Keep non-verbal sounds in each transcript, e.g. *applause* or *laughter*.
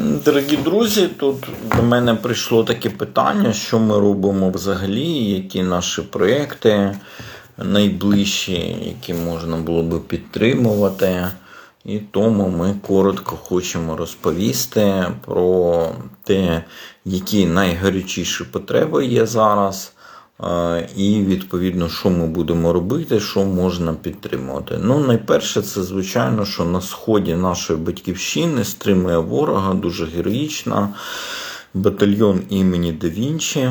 Дорогі друзі, тут до мене прийшло таке питання, що ми робимо взагалі, які наші проекти найближчі, які можна було би підтримувати. І тому ми коротко хочемо розповісти про те, які найгарячіші потреби є зараз. І відповідно, що ми будемо робити, що можна підтримувати. Ну, найперше, це звичайно, що на сході нашої батьківщини стримує ворога дуже героїчна батальйон імені Да Вінчі.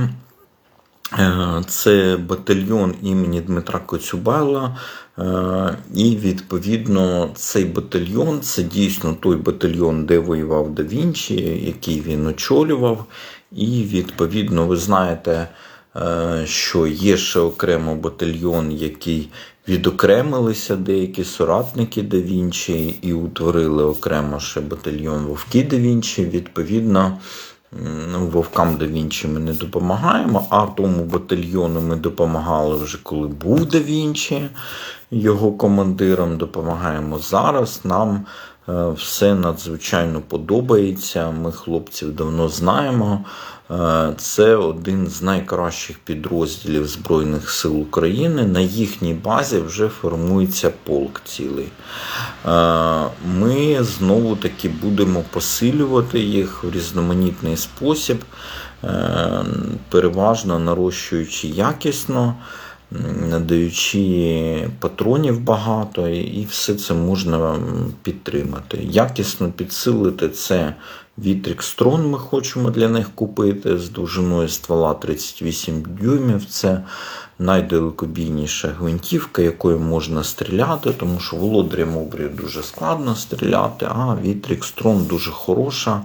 Е, Це батальйон імені Дмитра Коцюбайла. Е, І відповідно цей батальйон це дійсно той батальйон, де воював Да Вінчі, який він очолював. І відповідно, ви знаєте, що є ще окремо батальйон, який відокремилися деякі соратники Да Вінчі і утворили окремо ще батальйон Вовки Да. Відповідно, Ну, Вовкам да Вінчі ми не допомагаємо, а тому батальйону ми допомагали вже коли був Да Вінчі його командиром. Допомагаємо зараз. Нам е, все надзвичайно подобається. Ми хлопців давно знаємо. Е, Це один з найкращих підрозділів Збройних сил України. На їхній базі вже формується полк цілий. Е, Ми знову таки будемо посилювати їх в різноманітний спосіб, е, переважно нарощуючи якісно, надаючи патронів багато, і все це можна підтримати. Якісно підсилити це Вітрік Строн ми хочемо для них купити з довжиною ствола 38 дюймів. Це найдалекобійніша гвинтівка, якою можна стріляти, тому що володарям обрію дуже складно стріляти, а Вітрік Строн дуже хороша,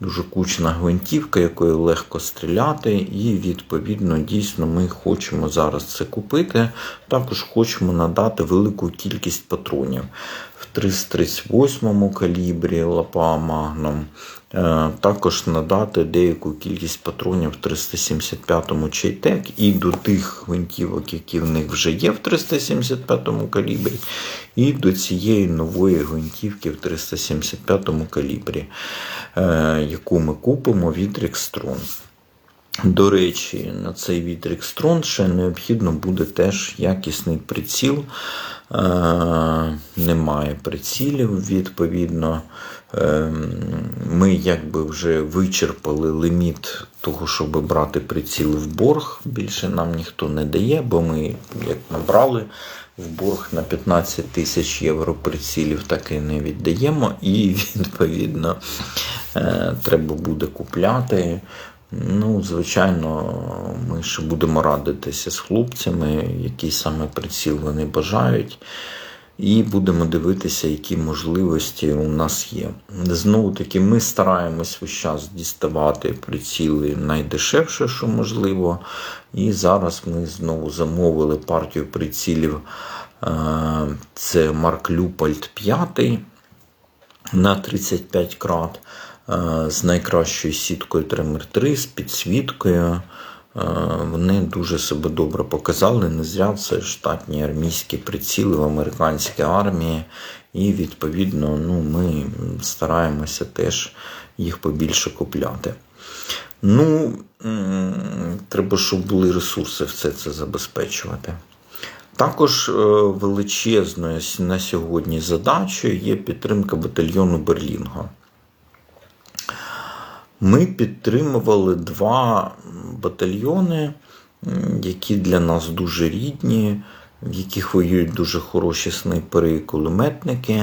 дуже кучна гвинтівка, якою легко стріляти. І відповідно дійсно ми хочемо зараз це купити. Також хочемо надати велику кількість патронів в 338 калібрі Лапа Магнум. Е, Також надати деяку кількість патронів в 375-му Чайтек і до тих гвинтівок, які в них вже є в 375-му калібрі, і до цієї нової гвинтівки в 375-му калібрі, е, яку ми купимо від Рекстрон. До речі, на цей вітрик Строн ще необхідно буде теж якісний приціл. Е, Немає прицілів, відповідно. Е, Ми якби вже вичерпали ліміт того, щоб брати приціл в борг. Більше нам ніхто не дає, бо ми як набрали в борг на 15 тисяч євро прицілів, так і не віддаємо. І відповідно е, треба буде купляти. Ну, звичайно, ми ще будемо радитися з хлопцями, який саме приціл вони бажають. І будемо дивитися, які можливості у нас є. Знову таки, ми стараємось весь час діставати приціли найдешевше, що можливо. І зараз ми знову замовили партію прицілів. Е, Це Марк Люпольд 5 на 35 крат е, з найкращою сіткою Тремер 3 з підсвіткою. Е, Вони дуже себе добре показали. Не зря це штатні армійські приціли в американській армії. І відповідно ну, ми стараємося теж їх побільше купляти. Ну, треба, щоб були ресурси все це забезпечувати. Також е, величезною на сьогодні задачею є підтримка батальйону Берлінго. Ми підтримували два батальйони, які для нас дуже рідні, в яких воюють дуже хороші снайпери і кулеметники.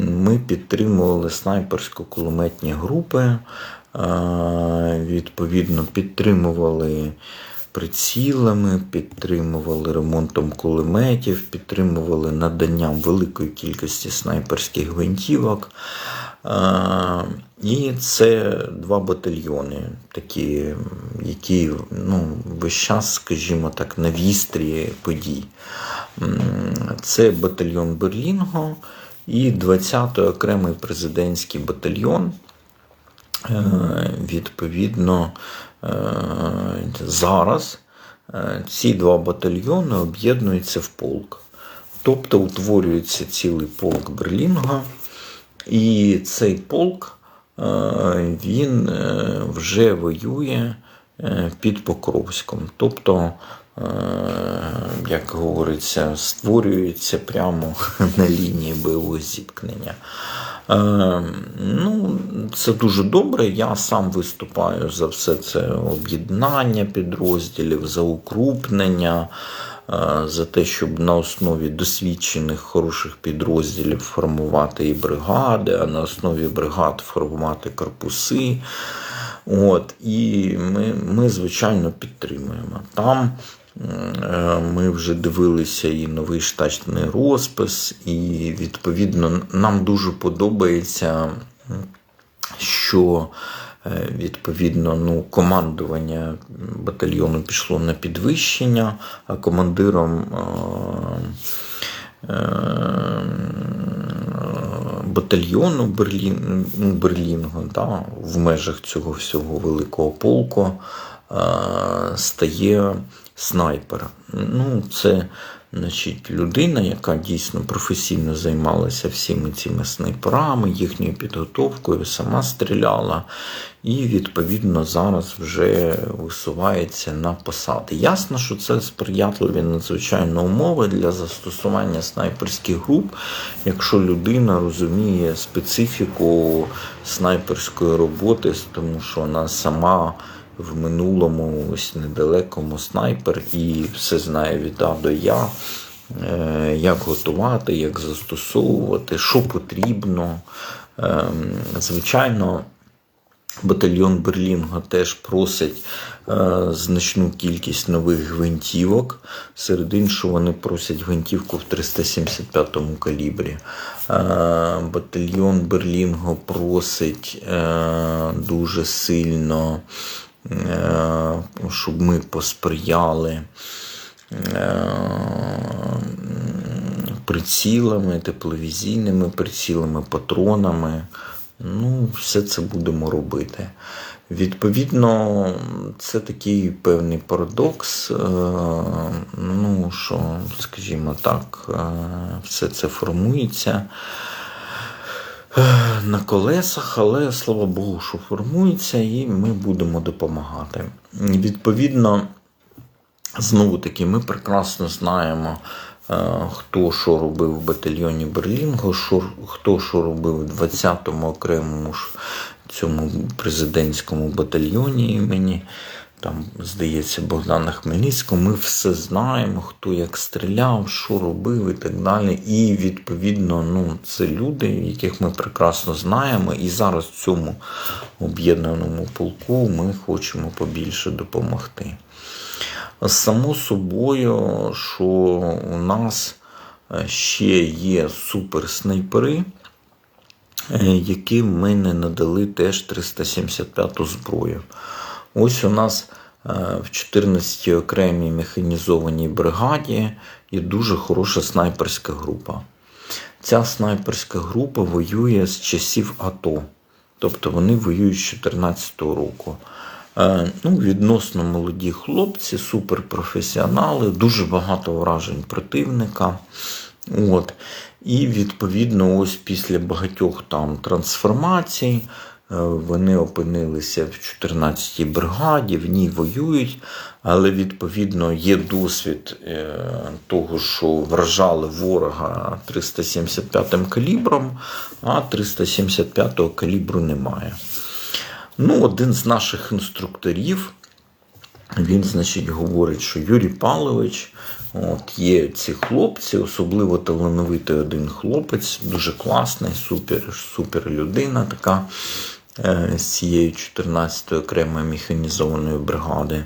Ми підтримували снайперсько-кулеметні групи, е, відповідно, підтримували прицілами, підтримували ремонтом кулеметів, підтримували наданням великої кількості снайперських гвинтівок. І це два батальйони, такі, які ну, весь час, скажімо так, на вістрі подій. Це батальйон Берлінго і 20-й окремий президентський батальйон. Е, Відповідно, е, зараз е, ці два батальйони об'єднуються в полк. Тобто утворюється цілий полк Берлінга, і цей полк е, він е, вже воює е, під Покровськом. Тобто, як говориться, створюється прямо *laughs* на лінії бойового зіткнення. Ну, це дуже добре. Я сам виступаю за все це об'єднання підрозділів, за укрупнення, за те, щоб на основі досвідчених хороших підрозділів формувати і бригади, а на основі бригад формувати корпуси. От, І ми, ми, звичайно, підтримуємо. Там е, ми вже дивилися і новий штатний розпис, і відповідно нам дуже подобається, що е, відповідно ну, командування батальйону пішло на підвищення, а командиром. е, е, Батальйону Берлін, ну, Берлінго да, в межах цього всього великого полку е, стає снайпер. Ну, це значить, людина, яка дійсно професійно займалася всіми цими снайперами, їхньою підготовкою, сама стріляла, і відповідно зараз вже висувається на посади. Ясно, що це сприятливі надзвичайно умови для застосування снайперських груп, якщо людина розуміє специфіку снайперської роботи, тому що вона сама в минулому ось недалекому снайпер і все знає від А до Я, е, як готувати, як застосовувати, що потрібно. Ем, звичайно, батальйон Берлінга теж просить е, значну кількість нових гвинтівок. Серед іншого, вони просять гвинтівку в 375-му калібрі. Е, батальйон Берлінго просить дуже сильно. Е, щоб ми посприяли е, прицілами, тепловізійними прицілами, патронами. Ну, все це будемо робити. Відповідно, це такий певний парадокс. Е, ну, що, скажімо так, все це формується на колесах, але слава Богу, що формується, і ми будемо допомагати. Відповідно, знову таки, ми прекрасно знаємо. Е, хто що робив в батальйоні Берлінго, що, хто що робив в 20-му окремому цьому президентському батальйоні імені там, здається, Богдана Хмельницького, ми все знаємо, хто як стріляв, що робив і так далі. І відповідно, ну, це люди, яких ми прекрасно знаємо. І зараз в цьому об'єднаному полку ми хочемо побільше допомогти. Само собою, що у нас е, ще є суперснайпери, е, яким ми не надали теж 375-ту зброю. Ось у нас е, в 14-й окремій механізованій бригаді є дуже хороша снайперська група. Ця снайперська група воює з часів АТО. Тобто вони воюють з 2014 року. Е, ну, Відносно молоді хлопці, суперпрофесіонали, дуже багато вражень противника. От. І відповідно, ось після багатьох там трансформацій. Е, вони опинилися в 14-й бригаді, в ній воюють, але відповідно є досвід е, того, що вражали ворога 375-м калібром, а 375-го калібру немає. Ну, Один з наших інструкторів. Він, значить, говорить, що Юрій Павлович, от є ці хлопці, особливо талановитий один хлопець, дуже класний, супер, супер людина така. Е, з цієї 14-ї окремої механізованої бригади.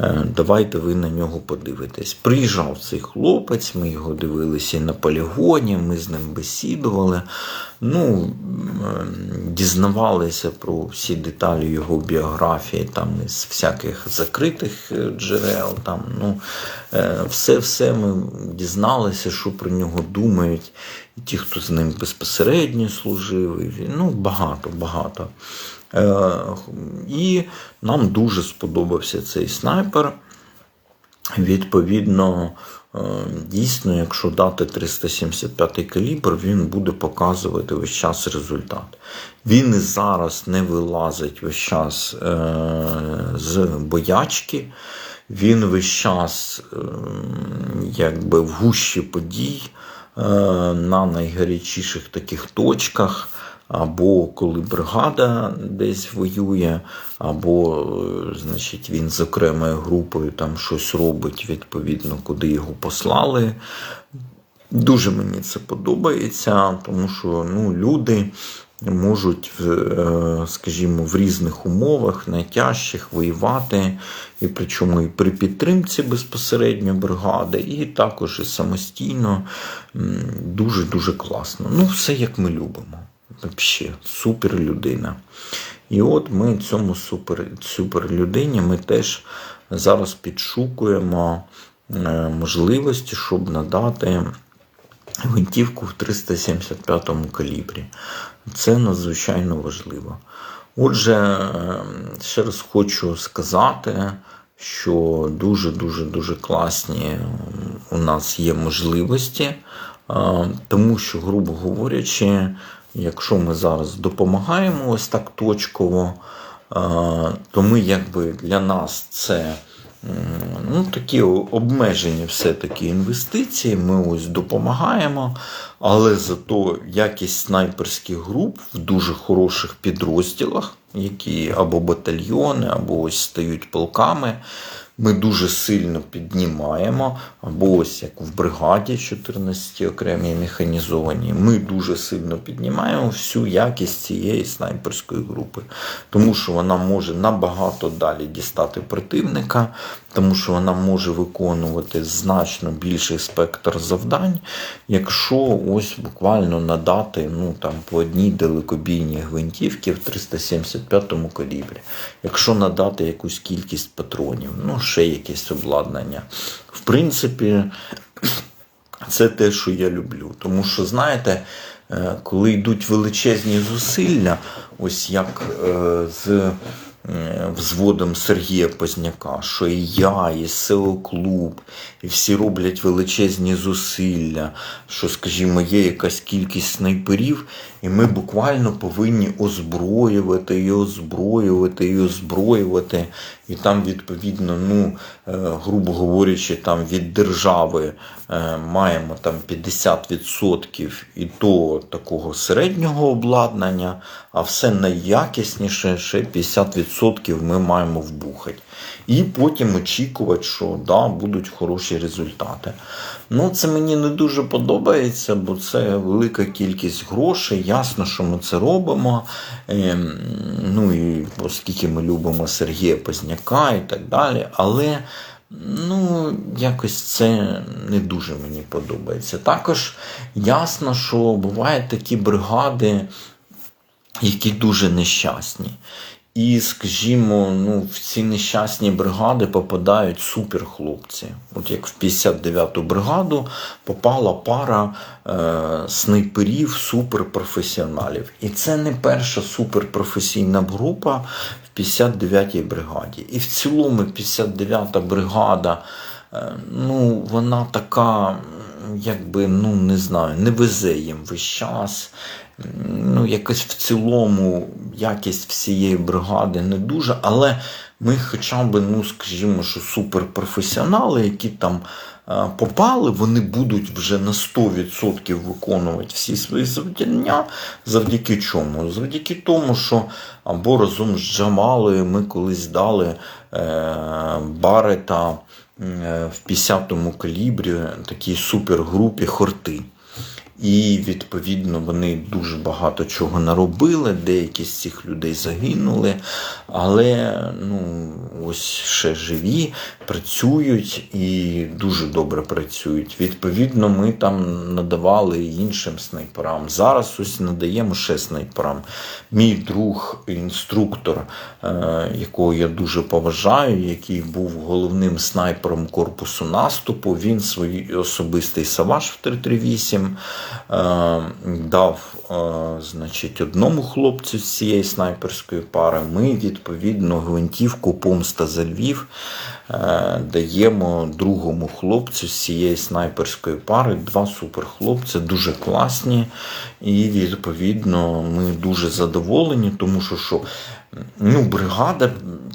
Е, давайте ви на нього подивитесь. Приїжджав цей хлопець, ми його дивилися на полігоні, ми з ним бесідували. Ну, е, Дізнавалися про всі деталі його біографії, там із всяких закритих джерел. Там, ну, Все-все ми дізналися, що про нього думають і ті, хто з ним безпосередньо служив, і, ну, багато, багато. Е, І нам дуже сподобався цей снайпер. Відповідно, Е, Дійсно, якщо дати 375 калібр, він буде показувати весь час результат. Він і зараз не вилазить весь час е, з боячки. Він весь час е, якби в гущі подій на найгарячіших таких точках. Або коли бригада десь воює, або, е, значить, він з окремою групою там щось робить, відповідно, куди його послали. Дуже мені це подобається, тому що ну, люди можуть, е, скажімо, в різних умовах, найтяжчих воювати, і причому і при підтримці безпосередньо бригади, і також і самостійно. Дуже-дуже класно. Ну, все як ми любимо. Взагалі, супер людина. І от ми цьому супер, супер людині ми теж зараз підшукуємо е, можливості, щоб надати гвинтівку в 375 калібрі. Це надзвичайно важливо. Отже, е, ще раз хочу сказати, що дуже-дуже дуже класні у нас є можливості, е, тому що, грубо говорячи, якщо ми зараз допомагаємо ось так точково, е, то ми якби для нас це ну, такі обмежені все-таки інвестиції. Ми ось допомагаємо, але зато якість снайперських груп в дуже хороших підрозділах, які або батальйони, або ось стають полками. Ми дуже сильно піднімаємо, або ось як в бригаді 14 окремій механізованій, ми дуже сильно піднімаємо всю якість цієї снайперської групи, тому що вона може набагато далі дістати противника, тому що вона може виконувати значно більший спектр завдань, якщо ось буквально надати ну, там, по одній далекобійній гвинтівці в 375 калібрі. Якщо надати якусь кількість патронів, ну ще якесь обладнання. В принципі, це те, що я люблю. Тому що, знаєте, е, коли йдуть величезні зусилля, ось як е, з е, взводом Сергія Позняка, що і я, і СЕО клуб, і всі роблять величезні зусилля, що, скажімо, є якась кількість снайперів, і ми буквально повинні озброювати і озброювати і озброювати. І там, відповідно, ну, е, грубо говорячи, там від держави е, маємо там 50% і то такого середнього обладнання, а все найякісніше, ще 50% ми маємо вбухати. І потім очікувати, що да, будуть хороші результати. Ну, це мені не дуже подобається, бо це велика кількість грошей. Ясно, що ми це робимо. Ем, ну і оскільки ми любимо Сергія Позняка і так далі. Але ну, якось це не дуже мені подобається. Також ясно, що бувають такі бригади, які дуже нещасні. І, скажімо, ну, в ці нещасні бригади попадають суперхлопці. От як в 59-ту бригаду попала пара е, снайперів суперпрофесіоналів. І це не перша суперпрофесійна група в 59-й бригаді. І в цілому 59-та бригада, е, ну, вона така, якби, ну, не знаю, не везе їм весь час ну, якось в цілому якість всієї бригади не дуже, але ми хоча б, ну, скажімо, що суперпрофесіонали, які там е, попали, вони будуть вже на 100% виконувати всі свої завдання. Завдяки чому? Завдяки тому, що або разом з Джамалою ми колись дали е, Барета в 50-му калібрі такій супергрупі хорти. І відповідно вони дуже багато чого наробили. Деякі з цих людей загинули, але ну, ось ще живі, працюють і дуже добре працюють. Відповідно, ми там надавали іншим снайперам. Зараз ось надаємо ще снайперам. Мій друг, інструктор, е, якого я дуже поважаю, який був головним снайпером корпусу наступу. Він свій особистий саваж в 338 е, дав е, значить, одному хлопцю з цієї снайперської пари. Ми, відповідно, гвинтівку Помста за Львів е, даємо другому хлопцю з цієї снайперської пари. Два суперхлопці, дуже класні. І, відповідно, ми дуже задоволені, тому що що ну, бригада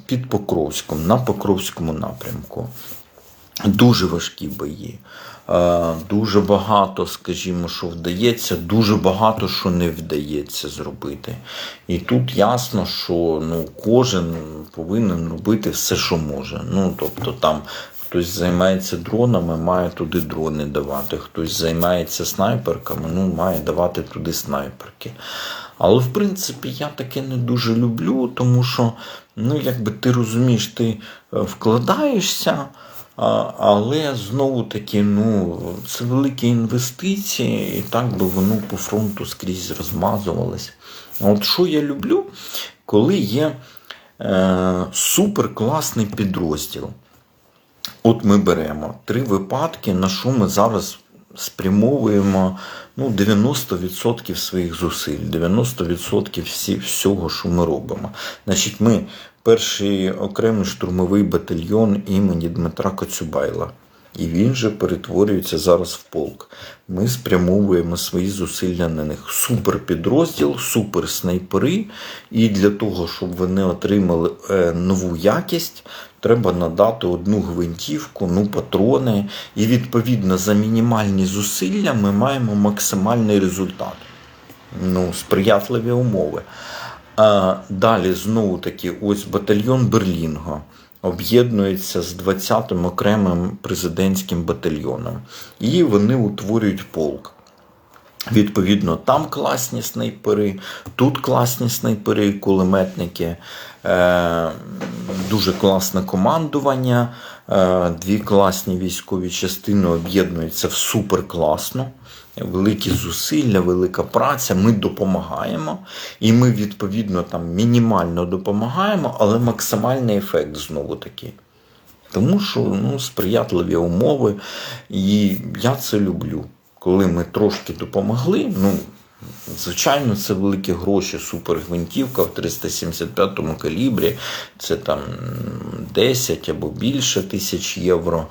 під Покровськом, на Покровському напрямку. Дуже важкі бої. Е, Дуже багато, скажімо, що вдається, дуже багато що не вдається зробити. І тут ясно, що ну, кожен повинен робити все, що може. Ну, тобто там хтось займається дронами, має туди дрони давати, хтось займається снайперками, ну, має давати туди снайперки. Але в принципі я таке не дуже люблю, тому що, ну, якби ти розумієш, ти е, вкладаєшся. Але знову таки, ну, це великі інвестиції, і так би воно по фронту скрізь розмазувалось. А От що я люблю, коли є е, суперкласний підрозділ. От ми беремо три випадки, на що ми зараз спрямовуємо ну, 90% своїх зусиль, 90% всі, всього, що ми робимо. Значить, ми перший окремий штурмовий батальйон імені Дмитра Коцюбайла. І він же перетворюється зараз в полк. Ми спрямовуємо свої зусилля на них. Супер підрозділ, супер снайпери. І для того, щоб вони отримали е, нову якість, треба надати одну гвинтівку, ну, патрони. І відповідно за мінімальні зусилля ми маємо максимальний результат. Ну, сприятливі умови. Далі знову таки, ось батальйон Берлінго об'єднується з 20-м окремим президентським батальйоном. І вони утворюють полк. Відповідно, там класні снайпери, тут класні снайпери кулеметники, дуже класне командування, е, дві класні військові частини об'єднуються в суперкласно. Великі зусилля, велика праця. Ми допомагаємо, і ми відповідно там мінімально допомагаємо, але максимальний ефект знову таки. Тому що ну, сприятливі умови, і я це люблю. Коли ми трошки допомогли, ну, звичайно, це великі гроші, супергвинтівка в 375-му калібрі, це там 10 або більше тисяч євро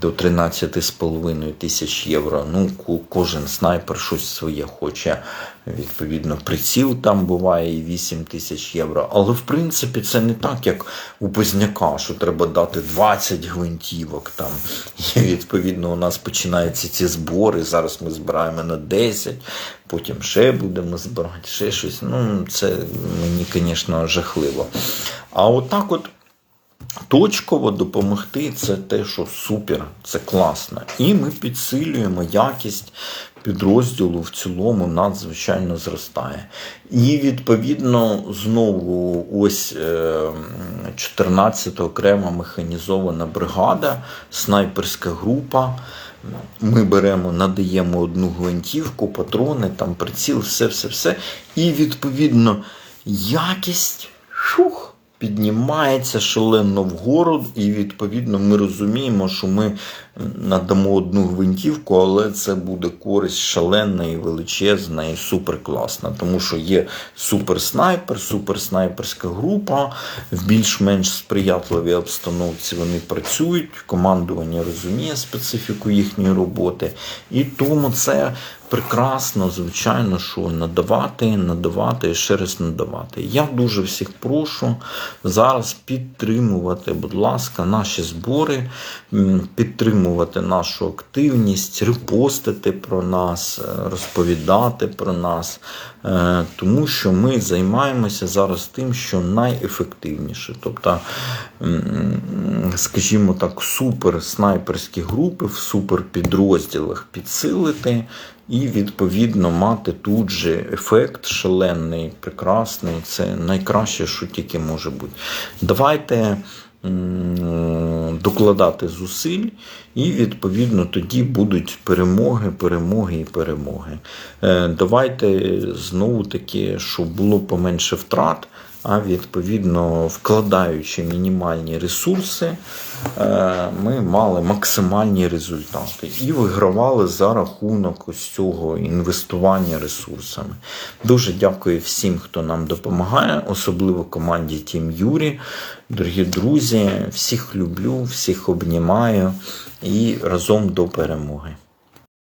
до 13,5 тисяч євро. Ну, кожен снайпер щось своє хоче. Відповідно, приціл там буває і 8 тисяч євро. Але в принципі це не так, як у Позняка, що треба дати 20 гвинтівок. Там. І відповідно у нас починаються ці збори. Зараз ми збираємо на 10, потім ще будемо збирати, ще щось. Ну, це мені, звісно, жахливо. А отак от. Точково допомогти це те, що супер, це класно. І ми підсилюємо якість підрозділу в цілому надзвичайно зростає. І відповідно знову ось е, 14 окрема механізована бригада, снайперська група. Ми беремо, надаємо одну гвинтівку, патрони, там приціл, все, все, все. І відповідно якість. Шух піднімається шалено вгору, і відповідно ми розуміємо, що ми надамо одну гвинтівку, але це буде користь шалена і величезна і суперкласна. Тому що є суперснайпер, суперснайперська група, в більш-менш сприятливій обстановці вони працюють, командування розуміє специфіку їхньої роботи. І тому це прекрасно, звичайно, що надавати, надавати і ще раз надавати. Я дуже всіх прошу зараз підтримувати, будь ласка, наші збори, підтримувати нашу активність, репостити про нас, е, розповідати про нас, е, тому що ми займаємося зараз тим, що найефективніше. Тобто, скажімо так, супер снайперські групи в суперпідрозділах підсилити. І відповідно мати тут же ефект шалений, прекрасний. Це найкраще, що тільки може бути. Давайте докладати зусиль, і відповідно тоді будуть перемоги, перемоги і перемоги. Е, Давайте знову таки, щоб було поменше втрат. а відповідно вкладаючи мінімальні ресурси, ми мали максимальні результати і вигравали за рахунок ось цього інвестування ресурсами. Дуже дякую всім, хто нам допомагає, особливо команді Тім Юрі. Дорогі друзі, всіх люблю, всіх обнімаю і разом до перемоги.